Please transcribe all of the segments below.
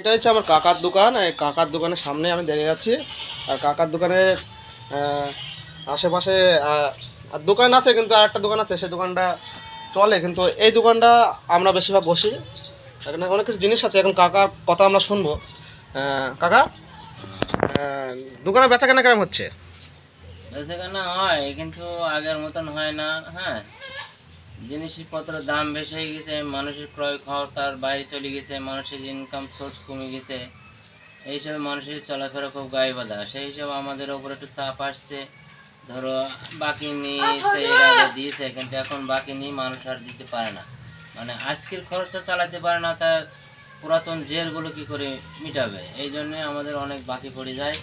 এটা হচ্ছে আমার কাকার দোকান এই কাকার দোকানের সামনে আমি দাঁড়িয়ে আছি। আর কাকার দোকানের আশেপাশে দোকান আছে কিন্তু আর একটা দোকান আছে সেই দোকানটা চলে, কিন্তু এই দোকানটা আমরা বেশিরভাগ বসি। এখানে অনেক কিছু জিনিস আছে, এখন কাকার কথা আমরা শুনব। কাকা দোকানে বেচা কেনা কেমন হচ্ছে? বেচাকেনা হয়, কিন্তু আগের মতন হয় না হ্যাঁ। জিনিসপত্রের দাম বেশি হয়ে গেছে মানুষের ক্রয় ক্ষমতার বাইরে চলে গেছে মানুষের ইনকাম সোর্স কমে গেছে এইসব মানুষের চলাফেরা খুব গায়ে বাঁধা সেই হিসাবে আমাদের ওপর একটু চাপ আসছে। ধরো বাকি নিয়ে সেই দিয়েছে কিন্তু এখন বাকি নিয়ে মানুষ আর দিতে পারে না। মানে আজকের খরচটা চালাতে পারে না তার পুরাতন জেরগুলো কি করে মিটাবে? এই জন্যে আমাদের অনেক বাকি পড়ে যায়।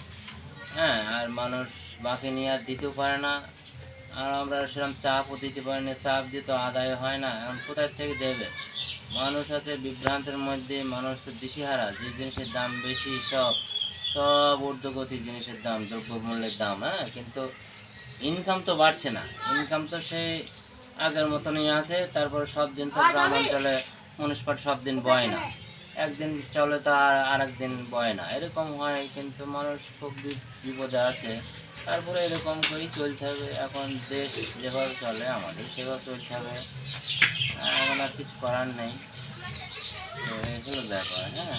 হ্যাঁ আর মানুষ বাকি নিয়ে আর দিতেও পারে না। আর আমরা সেরকম চাপও দিতে পারি না চাপ দিয়ে তো আদায় হয় না। এখন কোথায় থেকে দেবে? মানুষ আছে বিভ্রান্তের মধ্যে মানুষ তো দিশেহারা। যে জিনিসের দাম বেশি সব সব ঊর্ধ্বগতি জিনিসের দাম দ্রব্যমূল্যের দাম হ্যাঁ? কিন্তু ইনকাম তো বাড়ছে না। ইনকাম তো সেই আগের মতনই আছে তারপর সব দিন তো গ্রাম অঞ্চলে মনুষ্যপাট সব দিন বয় না। একদিন চলে তো আর আরেকদিন বয় না। এরকম হয় কিন্তু মানুষ খুব বিপদে আছে। তারপরে এরকম করেই চলতে হবে। এখন দেশ যেভাবে চলে, আমাদের সেভাবে চলতে হবে। এখন আর কিছু করার নেই। তো এগুলো ব্যাপার হ্যাঁ।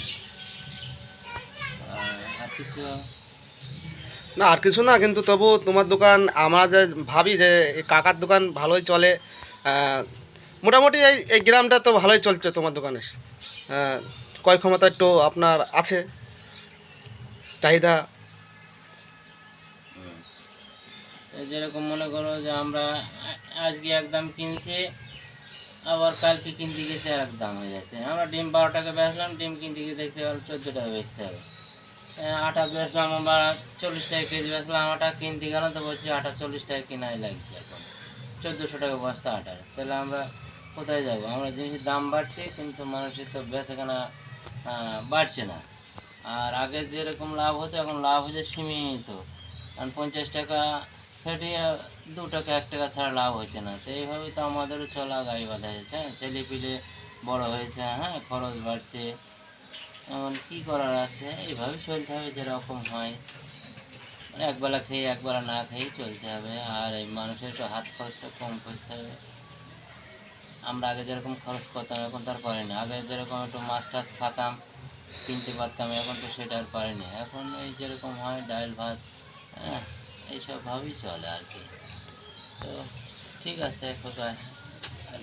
আর কিছু? না, আর কিছু না, কিন্তু তবু তোমার দোকান, আমরা যে ভাবি যে কাকার দোকান ভালোই চলে। মোটামুটি এই এই গ্রামটা তো ভালোই চলছে তোমার দোকানে ক্রয় ক্ষমতা একটু আপনার আছে, চাহিদা? যেরকম মনে করো যে আমরা আজকে এক দাম কিনছি, আবার কালকে কিনতে গেছে আর এক দাম হয়ে যাচ্ছে। আমরা ডিম বারো টাকা বেচলাম, ডিম কিনতে গিয়ে দেখছি আর চোদ্দ টাকা বেচতে হবে। আটা বেচলাম আবার চল্লিশ টাকা কেজি বেচলাম, আটা কিনতে গেলাম তো বলছি আটা চল্লিশ টাকা কেনাই লাগছে এখন। চোদ্দোশো টাকা বস্তা আটার তাহলে আমরা কোথায় যাব? আমরা জিনিসের দাম বাড়ছে, কিন্তু মানুষের তো বেচাকেনা বাড়ছে না। আর আগে যেরকম লাভ হতো, এখন লাভ হচ্ছে সীমিত। কারণ পঞ্চাশ টাকা ফেটিয়ে দু টাকা, এক টাকা ছাড়া লাভ হচ্ছে না। তো এইভাবে তো আমাদেরও চলা গাড়ি বাঁধা হয়েছে। হ্যাঁ ছেলে পিলে বড় হয়েছে হ্যাঁ খরচ বাড়ছে। এমন কী করার আছে? এইভাবে চলতে হবে, যেরকম হয়। মানে একবেলা খেয়ে, একবেলা না খেয়ে চলতে হবে। আর এই মানুষের একটু হাত খরচটা কম করতে হবে। আমরা আগে যেরকম খরচ করতাম, এখন তার পারি না। আগে যেরকম একটু মাছ টাছ খাতাম, কিনতে পারতাম, এখন তো সেটা আর পারি না। এখন এই যেরকম হয় ডাল ভাত হ্যাঁ এইসবভাবেই চলে আর কি। তো ঠিক আছে কোথায় আর